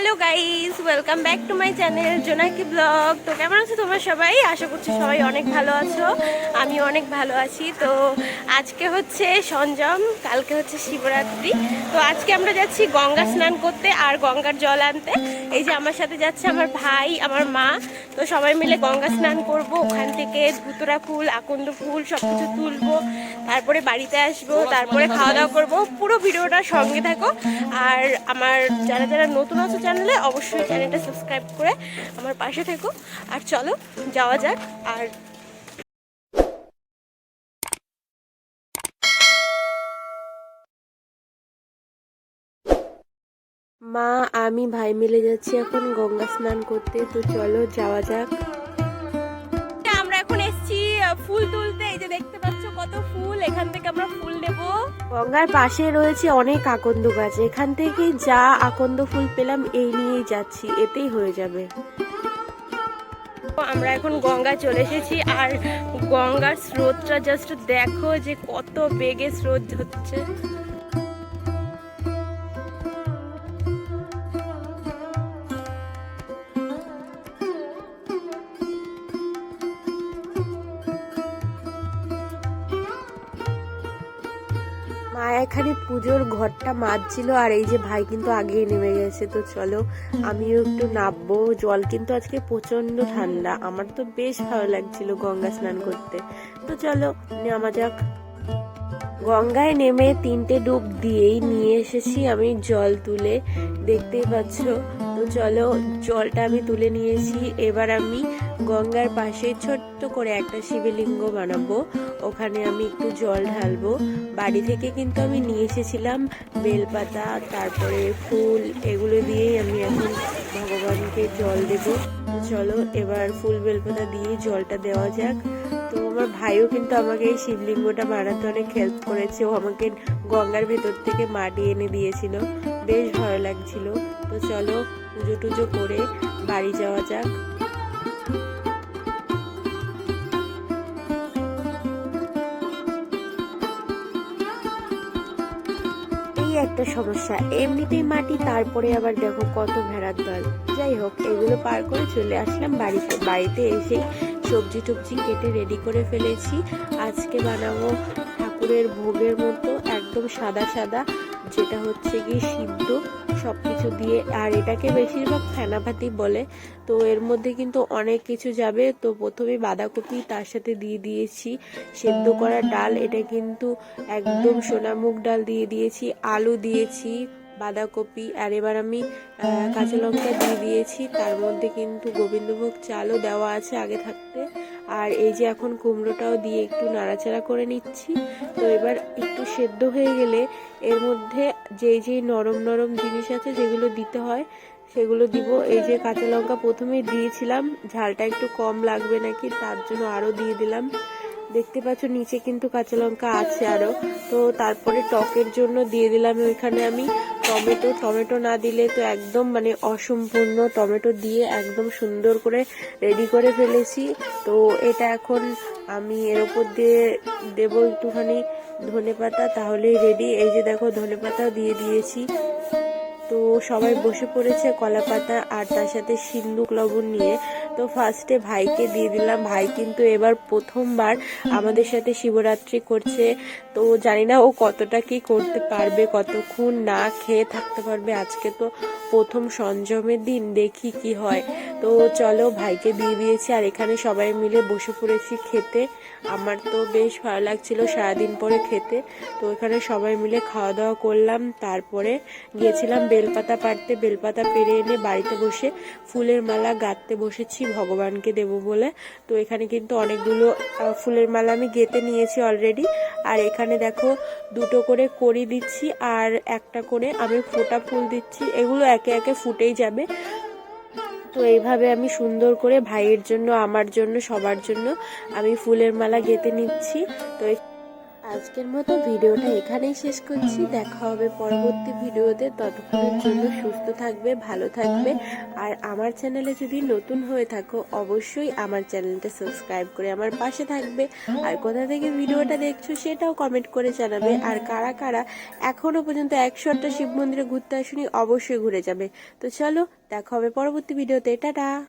Hello guys, welcome back to my channel Jonaki vlog. তো কেমন আছো তোমরা সবাই? আশা করছি সবাই অনেক ভালো আছো। আমি অনেক ভালো আছি। তো আজকে হচ্ছে সঞ্জম, কালকে হচ্ছে শিবরাত্রি। তো আজকে আমরা যাচ্ছি গঙ্গা স্নান করতে আর গঙ্গার জল আনতে। এই যে আমার সাথে যাচ্ছে আমার ভাই, আমার মা। তো সবাই মিলে গঙ্গা স্নান করব। ওখান থেকে ধুতরা ফুল, আকন্দ ফুল সব কিছু তুলবো। তারপরে বাড়িতে আসব, তারপরে খাওয়া দাওয়া করব। পুরো ভিডিওটা সঙ্গে থাকো। আর আমার যারা যারা নতুন আছে চ্যানেলে অবশ্যই চ্যানেলটা সাবস্ক্রাইব করে আমার পাশে থেকো। আর চলো যাওয়া যাক আর মা আমি ভাই মিলে যাচ্ছি এখন গঙ্গা স্নান করতে তো চলো যাওয়া যাক। আমরা এখন এসেছি ফুল তুলতে এই যে দেখতে পাচ্ছ কত ফুল এখান থেকে আমরা ফুল নেব। গঙ্গার পাশে রয়েছে অনেক আকন্দ গাছ। এখান থেকে যা আকন্দ ফুল পেলাম এই নিয়েই যাচ্ছি। এতেই হয়ে যাবে। আমরা এখন গঙ্গা চলে এসেছি আর গঙ্গার স্রোতটা জাস্ট দেখো যে কত বেগে স্রোত হচ্ছে। মা এখানে পুজোর ঘরটা মাজছিল আর এই যে ভাই কিন্তু আগেই নেমে গেছে, তো চলো আমিও একটু নামবো। জল কিন্তু আজকে প্রচণ্ড ঠান্ডা, আমার তো বেশ ভালো লাগছিল গঙ্গা স্নান করতে। তো চলো নেওয়া যাক। গঙ্গায় নেমে তিনটে ডুব দিয়েই নিয়ে এসেছি আমি জল তুলে, দেখতেই পাচ্ছ চলো, জলটা আমি তুলে নিয়েছি। এবার আমি গঙ্গার পাশে ছোট্ট করে একটা শিবলিঙ্গ বানাবো। ওখানে আমি একটু জল ঢালবো। বাড়ি থেকে কিন্তু আমি নিয়ে এসেছিলাম বেলপাতা, তারপরে ফুল, এগুলো দিয়েই আমি এখন ভগবানকে জল দেব। চলো, এবার ফুল, বেলপাতা দিয়ে জলটা দেওয়া যাক। তো আমার ভাইও কিন্তু আমাকে এই শিবলিঙ্গটা বানাতে অনেক হেল্প করেছে। ও আমাকে গঙ্গার ভেতর থেকে মাটি এনে দিয়েছিল। বেশ ভালো লাগছিল। তো চলো পুজো টুজো করে বাড়ি যাওয়া যাক। একটা সমস্যা। এমনিতেই মাটি, তারপরে আবার দেখো কত ভেড়ার দল। যাই হোক, এগুলো পার করে চলে আসলাম বাড়িতে। বাড়িতে এসে সবজি টবজি কেটে রেডি করে ফেলেছি। আজকে বানাবো ঠাকুরের ভোগের মতো একদম সাদা সাদা, যেটা হচ্ছে কি সিদ্ধ সব কিছু দিয়ে। আর এটাকে বেশিরভাগ ফেনাভাতি বলে। তো এর মধ্যে কিন্তু অনেক কিছু যাবে। তো প্রথমে বাঁধাকপি তার সাথে দিয়ে দিয়েছি। সেদ্ধ করা ডাল, এটা কিন্তু একদম সোনামুগ ডাল দিয়ে দিয়েছি। আলু দিয়েছি। বাঁধাকপি, আর এবার আমি কাঁচা লঙ্কা দিয়ে দিয়েছি। তার মধ্যে কিন্তু গোবিন্দভোগ চালও দেওয়া আছে আগে থাকতে। আর এই যে এখন কুমড়োটাও দিয়ে একটু নাড়াচাড়া করে নিচ্ছি। তো এবার একটু সেদ্ধ হয়ে গেলে এর মধ্যে যেই যেই নরম নরম জিনিস আছে যেগুলো দিতে হয়, সেগুলো দিব। এই যে কাঁচা লঙ্কা প্রথমে দিয়েছিলাম, ঝালটা একটু কম লাগবে নাকি তার জন্য আরও দিয়ে দিলাম। দেখতে পাচ্ছ, নিচে কিন্তু কাঁচা লঙ্কা আছে আরও তো তারপরে টকের জন্য দিয়ে দিলাম ওইখানে আমি টমেটো। টমেটো না দিলে তো একদম মানে অসম্পূর্ণ টমেটো দিয়ে একদম সুন্দর করে রেডি করে ফেলেছি। তো এটা এখন আমি এর উপর দিয়ে দেবো একটুখানি ধনে পাতা তাহলেই রেডি এই যে দেখো ধনে পাতাও দিয়ে দিয়েছি। তো সবাই বসে পড়েছে কলা পাতা আর তার সাথে সিন্দুক লবণ নিয়ে। তো ফার্স্টে ভাইকে দিয়ে দিলাম। ভাই কিন্তু এবার প্রথমবার আমাদের সাথে শিবরাত্রি করছে। তো জানি না ও কতটা কি করতে পারবে, কতক্ষণ না খেয়ে থাকতে পারবে। আজকে তো প্রথম সঞ্জমের দিন, দেখি কি হয়। তো চলো ভাইকে দিয়ে দিয়েছি আর এখানে সবাই মিলে বসে পড়েছি খেতে। আমার তো বেশ ভালো লাগছিল সারাদিন পরে খেতে। তো এখানে সবাই মিলে খাওয়া দাওয়া করলাম। তারপরে গিয়েছিলাম বেলপাতা পাড়তে বেলপাতা পেরে এনে বাড়িতে বসে ফুলের মালা গাঁথতে বসেছি, ভগবানকে দেব বলে। তো এখানে কিন্তু অনেকগুলো ফুলের মালা আমি গেঁথে নিয়েছি অলরেডি আর এখানে দেখো দুটো করে করি দিচ্ছি আর একটা করে আমি ফোটা ফুল দিচ্ছি। এগুলো একে একে ফুটেই যাবে। তো এইভাবে আমি সুন্দর করে ভাইয়ের জন্য, আমার জন্য, সবার জন্য আমি ফুলের মালা গেঁথে নিচ্ছি। তো আজকের মতো ভিডিওটা এখানেই শেষ করছি। দেখা হবে পরবর্তী ভিডিওতে। ততক্ষণের জন্য সুস্থ থাকবে, ভালো থাকবে। আর আমার চ্যানেলে যদি নতুন হয়ে থাকো, অবশ্যই আমার চ্যানেলটা সাবস্ক্রাইব করে আমার পাশে থাকবে। আর কোথা থেকে ভিডিওটা দেখছ সেটাও কমেন্ট করে জানাবে। আর কারা কারা এখনও পর্যন্ত একশো আটটা শিব মন্দিরে ঘুরতে আসুনি, অবশ্যই ঘুরে যাবে। তো চলো, দেখা হবে পরবর্তী ভিডিওতে। টাটা!